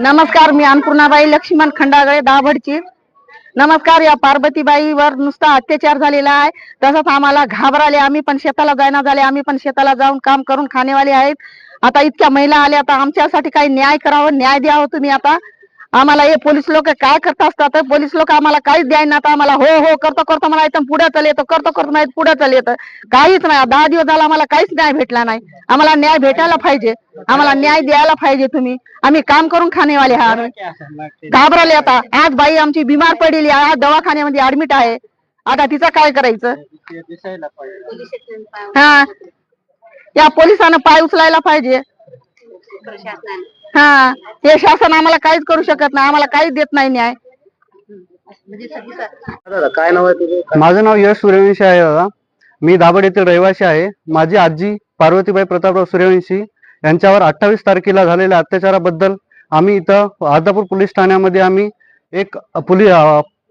नमस्कार मी अन्नपूर्णाबाई लक्ष्मण खंडागळे दाभडची. नमस्कार या पार्वतीबाईवर नुसता अत्याचार झालेला आहे. तसंच आम्हाला घाबराले आम्ही पण शेताला जायना झाले. आम्ही पण शेताला जाऊन काम करून खाणेवाले आहेत. आता इतक्या महिला आल्या आता आमच्यासाठी काही न्याय करावं न्याय द्यावं तुम्ही आता? आम्हाला हे पोलीस लोक काय करत असतात? पोलीस लोक आम्हाला काहीच द्यायना आता आम्हाला हो हो करतो करतो मला इथं पुढे चल येतं करतो करतो माहीत पुढे चल येतं. काहीच नाही. दहा दिवस झाला आम्हाला काहीच न्याय भेटला नाही. आम्हाला न्याय भेटायला पाहिजे. आम्हाला न्याय द्यायला पाहिजे तुम्ही. आम्ही काम करून खाणेवाले हा आम्ही घाबरले आता. आज बाई आमची बिमार पडलेली आहे. आज दवाखान्यामध्ये ऍडमिट आहे. आता तिचं काय करायचं? हा. या पोलिसांना पाय उचलायला पाहिजे. हा हे शासन आम्हाला काहीच करू शकत नाही आम्हाला काहीच देत नाही न्याय. दादा काय नाव आहे तुझं? माझं नाव यश सूर्यवंशी आहे दादा. मी दाभड येथील रहिवासी आहे. माझी आजी पार्वतीबाई प्रतापराव सूर्यवंशी यांच्यावर अठ्ठावीस तारखेला झालेल्या अत्याचाराबद्दल आम्ही इथं आदापूर पोलीस ठाण्यामध्ये आम्ही एक पोली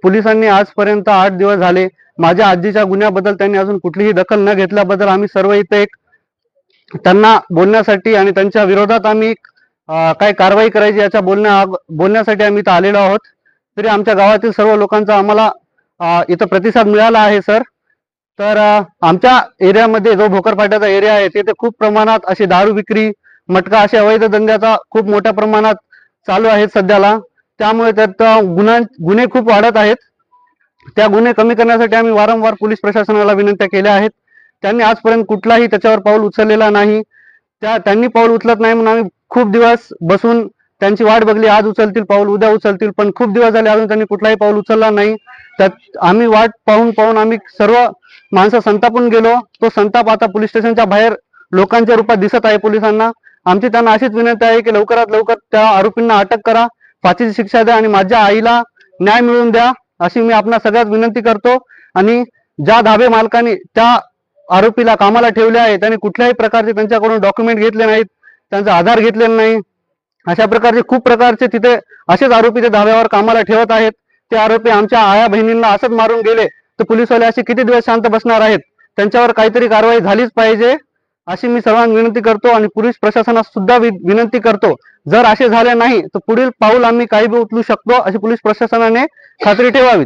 पोलिसांनी आजपर्यंत आठ दिवस झाले. माझ्या आजीच्या गुन्ह्याबद्दल त्यांनी अजून कुठलीही दखल न घेतल्याबद्दल आम्ही सर्व इथे एक त्यांना बोलण्यासाठी आणि त्यांच्या विरोधात आम्ही काय कारवाई करायची याच्या बोलण्या बोलण्यासाठी आम्ही इथं आलेलो आहोत. तरी आमच्या गावातील सर्व लोकांचा आम्हाला इथं प्रतिसाद मिळाला आहे सर. तर आमच्या एरियामध्ये जो भोकरपाट्याचा एरिया आहे तिथे खूप प्रमाणात अशी दारू विक्री मटका अशा अवैध धंद्याचा खूप मोठ्या प्रमाणात चालू आहे सध्याला. त्यामुळे त्यात गुन्हा गुन्हे खूप वाढत आहेत. त्या गुन्हे कमी करण्यासाठी आम्ही वारंवार पोलीस प्रशासनाला विनंत्या केल्या आहेत. त्यांनी आजपर्यंत कुठलाही त्याच्यावर पाऊल उचललेला नाही. त्या त्यांनी पाऊल उचलत नाही म्हणून आम्ही खूप दिवस बसून त्यांची वाट बघली. आज उचलतील पाऊल उद्या उचलतील पण खूप दिवस झाले अजून त्यांनी कुठलाही पाऊल उचलला नाही. त्यात आम्ही वाट पाहून पाहून आम्ही सर्व माणसं संतापून गेलो. तो संताप आता पोलीस स्टेशनच्या बाहेर लोकांच्या रूपात दिसत आहे पोलिसांना. आमची त्यांना अशीच विनंती आहे की लवकरात लवकर त्या आरोपींना अटक करा. फाशीची शिक्षा द्या आणि माझ्या आईला न्याय मिळवून द्या अशी मी आपणा सगळ्यात विनंती करतो. आणि ज्या धाबे मालकांनी त्या आरोपीला कामाला ठेवले आहे त्यांनी कुठल्याही प्रकारचे त्यांच्याकडून डॉक्युमेंट घेतले नाहीत त्यांचा आधार घेतलेला नाही. अशा प्रकारचे खूप प्रकारचे तिथे असेच आरोपी ते धाव्यावर कामाला ठेवत आहेत. ते आरोपी आमच्या आया बहिणींना असंच मारून गेले. तर पोलीसवाले असे किती दिवस शांत बसणार आहेत? त्यांच्यावर काहीतरी कारवाई झालीच पाहिजे अशी मी सर्वांना विनंती करतो आणि पोलीस प्रशासनास सुद्धा वि- विनंती करतो. जर असे झाले नाही तर पुढील पाऊल आम्ही काही बी उचलू शकतो अशी पोलीस प्रशासनाने खात्री ठेवावी